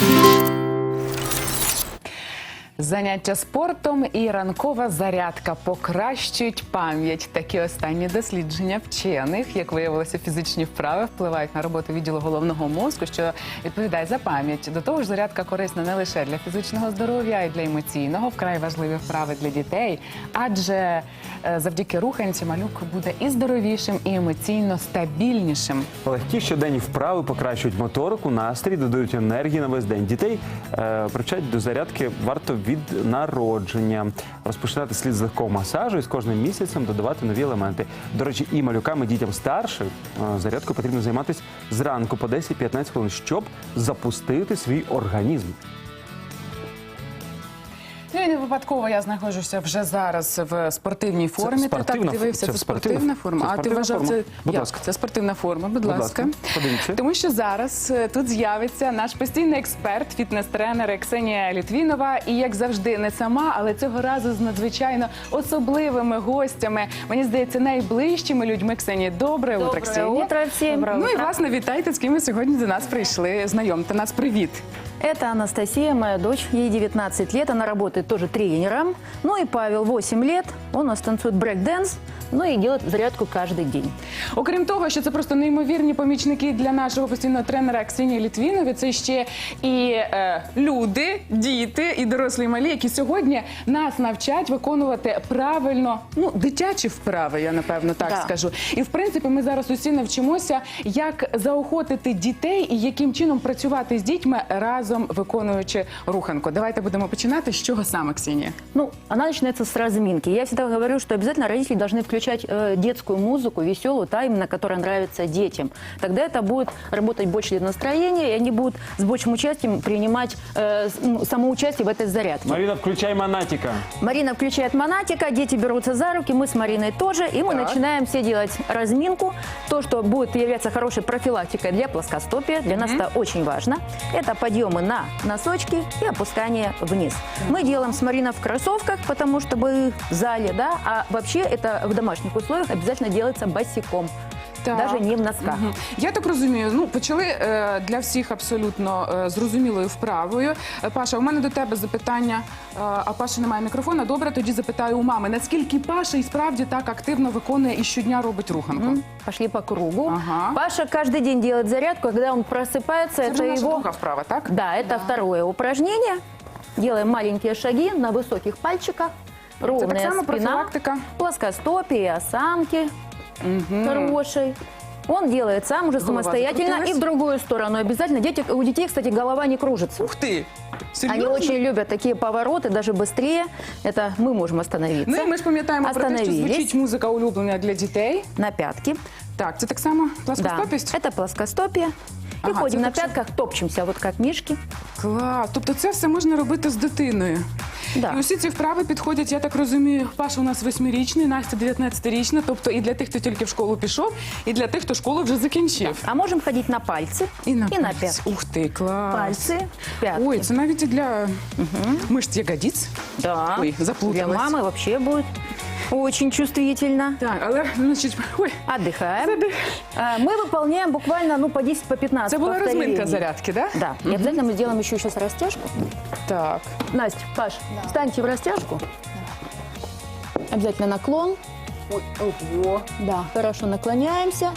Thank you. Заняття спортом і ранкова зарядка покращують пам'ять. Такі останні дослідження вчених, як виявилося, фізичні вправи впливають на роботу відділу головного мозку, що відповідає за пам'ять. До того ж, зарядка корисна не лише для фізичного здоров'я, а й для емоційного. Вкрай важливі вправи для дітей, адже е, завдяки руханці малюк буде і здоровішим, і емоційно стабільнішим. Легкі щоденні вправи покращують моторику, настрій, додають енергії на весь день. Дітей е, привчають до зарядки варто від народження. Розпочинати слід з легкого масажу і з кожним місяцем додавати нові елементи. До речі, і малюкам, і дітям старшим зарядку зарядкою потрібно займатися зранку по 10-15 хвилин, щоб запустити свій організм. Ну не випадково я знаходжуся вже зараз в спортивній формі. Ти так дивився, це це, спортивна- спортивна форма. це а ти вважав форма. це Будь як? ласка. Це спортивна форма. Будь, Будь ласка. ласка, подивіться. Тому що зараз е, тут з'явиться наш постійний експерт, фітнес-тренер Ксенія Літвінова. І як завжди, не сама, але цього разу з надзвичайно особливими гостями. Мені здається, найближчими людьми. Ксенія, добре утро, Ксенія. утро всем. Ну і власне вітайте, з ким ви сьогодні до нас прийшли. Знайомте нас. Привіт. Это Анастасия, моя дочь. Ей 19 лет. Она работает тоже тренером. Ну и Павел, 8 лет. Он у нас танцует брейк-дэнс. Ну и делает зарядку каждый день. Окрім того, що це просто неймовірні помічники для нашого постійного тренера Ксенії Літвінові, це ще і е, люди, діти і дорослі і малі, які сьогодні нас навчать виконувати правильно ну дитячі вправи, я напевно так Да. скажу. І в принципі, ми зараз усі навчимося, як заохотити дітей і яким чином працювати з дітьми разом виконуючи руханку. Давайте будемо починати. З чого саме, Ксенія? Ну, она начинается с разминки. Я всегда говорю, что обязательно родители должны включать э, детскую музыку, веселую, та именно, которая нравится детям. Тогда это будет работать больше для настроения, и они будут с большим участием принимать э, ну, самоучастие в этой зарядке. Маріна, включай манатіка. Марина включает монатика, дети берутся за руки, мы с Мариной тоже, и мы Так. начинаем все делать разминку. То, что будет являться хорошей профилактикой для плоскостопия, для нас это очень важно. Это подъемы на носочки и опускание вниз. Мы делаем с Мариной в кроссовках, потому что в зале, да, а вообще это в домашних условиях обязательно делается босиком, Так. даже не в носках. Мгм. Я так розумію. Ну почали е, для всіх абсолютно е, зрозумілою вправою. Е, Паша, у мене до тебе запитання. Е, а Паша немає мікрофона. Добре, тоді запитаю у мами. Наскільки Паша і справді так активно виконує і щодня робить руханку? М, Пошли по кругу. Ага. Паша каждый день делает зарядку, а когда он просыпается, Це это вже наша его... друга вправа, так? Да, это второе упражнение. Делаем маленькие шаги на высоких пальчиках. Це Ровная так само спина. профілактика. Плоскостопие, осанки хорошей. Он делает сам уже Голова самостоятельно закрутилась. и в другую сторону. Обязательно. Дети, у детей, кстати, голова не кружится. Ух ти! Они Серйозно? очень любят такие повороты, даже быстрее. Это мы можем остановиться. Ну і ми ж пам'ятаємо про те, що Остановились. звучить музика улюблена для дітей. На пятки. Так, це так само Да, пласкостопість? это плоскостопие. И Ага, ходим это на так, пятках, топчемся, вот как мишки. Клас. Тобто це все можна робити з дитиною. Да. І усі ці вправи підходять, я так розумію, Паша у нас восьмирічний, Настя 19-річна. Тобто і для тих, хто тільки в школу пішов, і для тих, хто школу вже закінчив. А можем ходить на пальцы І на, и на пальці. пятки. Ух ти, клас. Пальцы, пятки. Ой, це навіть і для мишць ягодиць. Да. Ой, Для заплуталась. мамы вообще будет очень чувствительно. Так, але значить, ой, Отдыхаем. Задых- А, Мы выполняем буквально ну, по 10 по 15 це була повторений. розминка зарядки, да? Да. И обязательно мы сделаем еще сейчас растяжку. Так. Настя, Паш, встаньте в растяжку. Обязательно наклон. Ой, ого. Да, хорошо наклоняемся.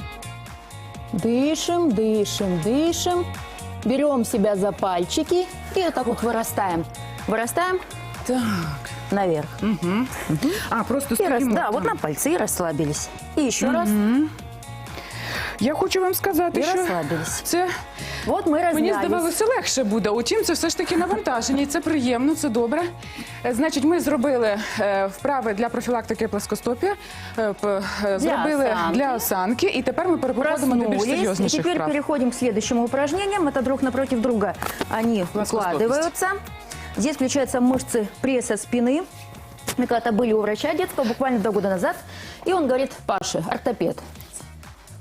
Дышим, дышим, дышим. Берем себя за пальчики и вот так вот вырастаем. Вырастаем Так. наверх. А, просто И рас- стоїмо. Да, вот на пальцы и расслабились. И еще раз. Я хочу вам сказати, І що розслабились. це Вот мы Мені размялись. здавалося легше буде. Утім, це все ж таки навантаження, і це приємно, це добре. Е, Значить, ми зробили е, вправи для профілактики плоскостопія, е, п- е, зробили осанки. для осанки, і тепер ми переходимо до більш Проснулись. И серйозніших теперь вправ. переходим к следующим упражнениям. Это друг напротив друга. Они Плоскостопие. укладываются. Здесь включаются мышцы пресса спины. Мы когда-то были у врача детского буквально два года назад. И он говорит, Паше, ортопед.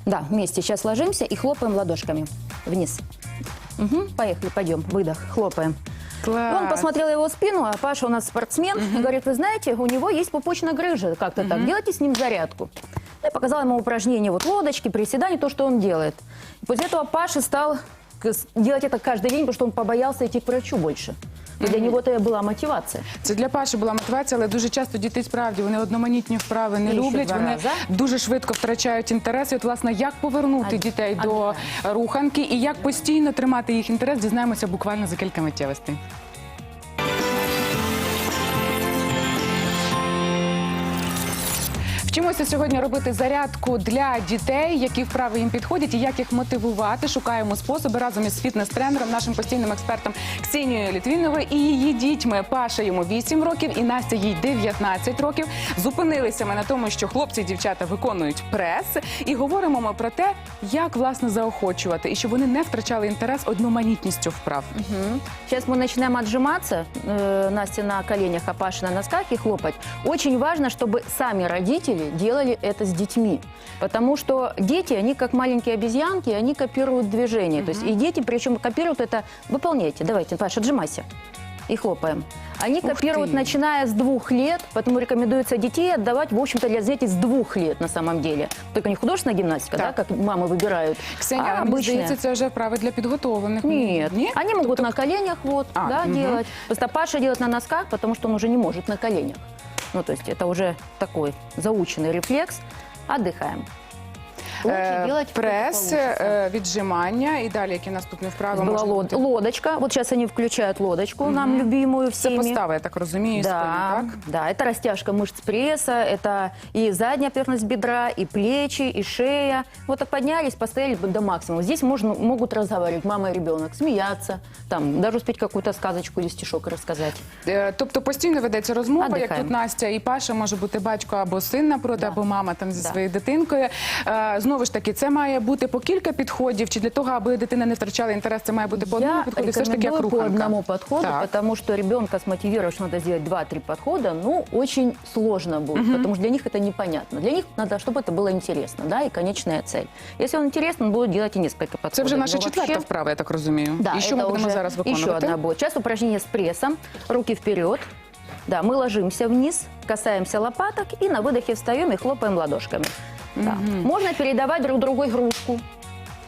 Да, вместе сейчас ложимся и хлопаем ладошками вниз. Мгм, Поехали, пойдем, выдох, хлопаем. Клас. Он посмотрел его спину, а Паша у нас спортсмен, и говорит, вы знаете, у него есть пупочная грыжа, как-то так, делайте с ним зарядку. Я показала ему упражнение, вот лодочки, приседания, то, что он делает. И после этого Паша стал делать это каждый день, потому что он побоялся идти к врачу больше. И для нього це була мотивація. Це для Паші була мотивація, але дуже часто діти справді вони одноманітні вправи не І ще люблять. два Вони рази. дуже швидко втрачають інтерес. І от власне як повернути А- дітей до руханки і як постійно тримати їх інтерес, дізнаємося буквально за кілька миттєвостей. Вчимося сьогодні робити зарядку для дітей, які вправи їм підходять і як їх мотивувати. Шукаємо способи разом із фітнес-тренером, нашим постійним експертом Ксенією Літвіновою і її дітьми. Паша йому 8 років і Настя їй 19 років. Зупинилися ми на тому, що хлопці і дівчата виконують прес, і говоримо ми про те, як власне заохочувати і щоб вони не втрачали інтерес одноманітністю вправ. Сейчас мы начинаем отжиматься, э, Настя на коленях, а Паша на носках и хлопать. Очень важно, чтобы сами родители делали это с детьми. Потому что дети, они как маленькие обезьянки, они копируют движение. То есть и дети, причем копируют это, выполняйте, давайте, Паша, отжимайся. И хлопаем. Они Ух копируют, ты. начиная с двух лет, поэтому рекомендуется детей отдавать, в общем-то, для детей с двух лет на самом деле. Только не художественная гимнастика, Так. да, как мамы выбирают, Ксенія, а але мені обычная. здається, це вже вправи для підготовлених. Нет, Ні? они могут на коленях вот, А, да, мгм. делать. Просто Паша делает на носках, потому что он уже не может на коленях. Ну, то есть это уже такой заученный рефлекс. Отдыхаем. Лучше Е, делать прес, что получится. е, віджимання і далі які наступні вправи Была можуть лод- бути? лодочка. Вот сейчас они включают лодочку, нам любимую Це всеми. постава, я так розумію, Да, спині, так? да, это растяжка мышц пресса, это и задняя поверхность бедра, и плечи, и шея. Вот так поднялись, постояли до максимума. Здесь можно, могут разговаривать мама и ребенок, смеяться, там, даже успеть какую-то сказочку или стишок рассказать. Е, Тобто постійно ведеться розмова, як Надихаємо. тут Настя і Паша, може бути батько або син напроти, Да. або мама там зі Да. своєю дитинкою. Е, Знову ж таки, це має бути по кілька підходів, чи для того, аби дитина не втрачала інтерес, це має бути по одному Я підходу, все ж таки як рекомендую по руханка. одному подходу, Так. потому что ребенка смотивировать, что надо сделать 2-3 подхода, ну, очень сложно будет, потому что для них это непонятно. Для них надо, чтобы это было интересно, да, и конечная цель. Если он интересен, он будет делать и несколько подходов. Це вже наша Но четверта вообще- вправа, я так розумію. Да, і що это ми будемо уже зараз Еще виконувати? одна будет. Сейчас упражнение с прессом. Руки вперед. Да, мы ложимся вниз, касаемся лопаток и на выдохе встаем и хлопаем ладошками. Да. Можно передавать друг другу игрушку.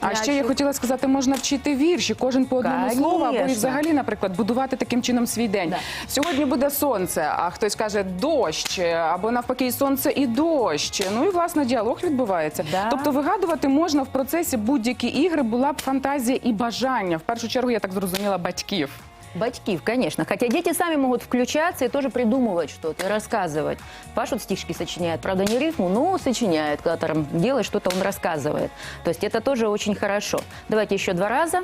А ще я хотіла сказати, можна вчити вірші, кожен по одному Конечно. слову, або і взагалі, наприклад, будувати таким чином свій день. Да. Сьогодні буде сонце, а хтось каже дощ, або навпаки, і сонце і дощ. Ну і власне діалог відбувається. Да. Тобто вигадувати можна в процесі будь-які ігри, була б фантазія і бажання. В першу чергу, я так зрозуміла, батьків. Батькив, конечно. Хотя дети сами могут включаться и тоже придумывать что-то, и рассказывать. Паша вот стишки сочиняет, правда, не рифму, но сочиняет, когда там делает что-то, он рассказывает. То есть это тоже очень хорошо. Давайте еще два раза.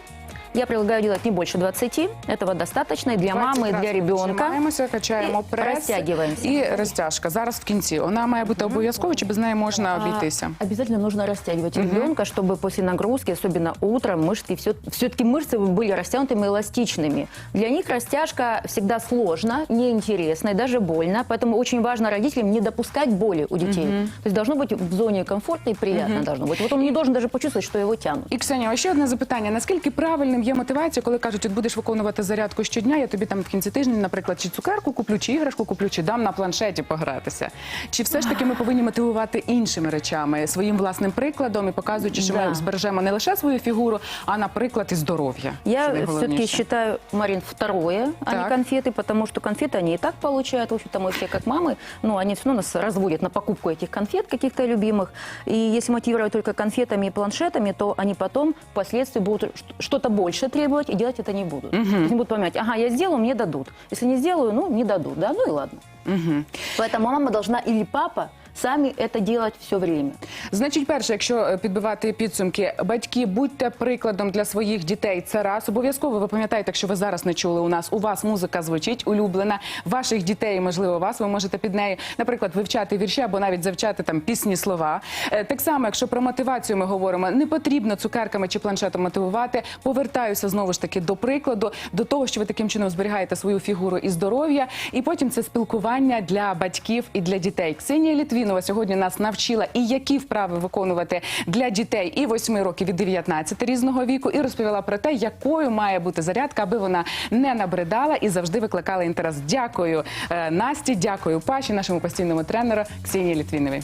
Я предлагаю делать не больше 20. Этого достаточно и для 20 мамы, и разів для ребенка. Віджимаємося, качаємо І прес розтягуємося. і розтяжка. Зараз в кінці. Вона має бути обов'язково, чи без неї можна обійтися? А, Обязательно нужно растягивать ребенка, чтобы после нагрузки, особенно утром, мышцы все, все-таки мышцы были растянутыми и эластичными. Для них растяжка всегда сложно, неинтересно и даже больно, поэтому очень важно родителям не допускать боли у детей. То есть должно быть в зоне комфортно и приятно должно быть. Вот он не должен даже почувствовать, что его тянут. І Ксенія, а ще одне запитання: наскільки правильним є мотивація, коли кажуть, от будеш виконувати зарядку щодня, я тобі там в кінці тижня, наприклад, чи цукерку куплю, чи іграшку куплю, чи дам на планшеті погратися. Чи все ж таки ми повинні мотивувати іншими речами, своїм власним прикладом і показуючи, що Да. ми збережемо не лише свою фігуру, а наприклад, і здоров'я. що Я найголовніше. все-таки считаю, Марин, второе, а Так. не конфеты, потому что конфеты они и так получают. В общем-то, мы все как мамы, но они все равно нас разводят на покупку этих конфет каких-то любимых. И если мотивировать только конфетами и планшетами, то они потом впоследствии будут ш- что-то больше требовать и делать это не будут. Угу. Они будут понимать, ага, я сделаю, мне дадут. Если не сделаю, ну, не дадут, да, ну и ладно. Поэтому мама должна или папа сами это делать все время. Значить, перше, якщо е, підбивати підсумки, батьки будьте прикладом для своїх дітей. Це раз обов'язково. Ви пам'ятаєте, якщо ви зараз не чули у нас, у вас музика звучить улюблена. Ваших дітей, можливо, вас. Ви можете під нею, наприклад, вивчати вірші або навіть завчати там пісні слова. Е, Так само, якщо про мотивацію ми говоримо, не потрібно цукерками чи планшетом мотивувати. Повертаюся знову ж таки до прикладу, до того, що ви таким чином зберігаєте свою фігуру і здоров'я. І потім це спілкування для батьків і для дітей. Ксенія Літвінова сьогодні нас навчила і які вправи виконувати для дітей і 8 років, і 19 різного віку, і розповіла про те, якою має бути зарядка, аби вона не набридала і завжди викликала інтерес. Дякую е, Насті, дякую Паші, нашому постійному тренеру Ксенії Літвіновій.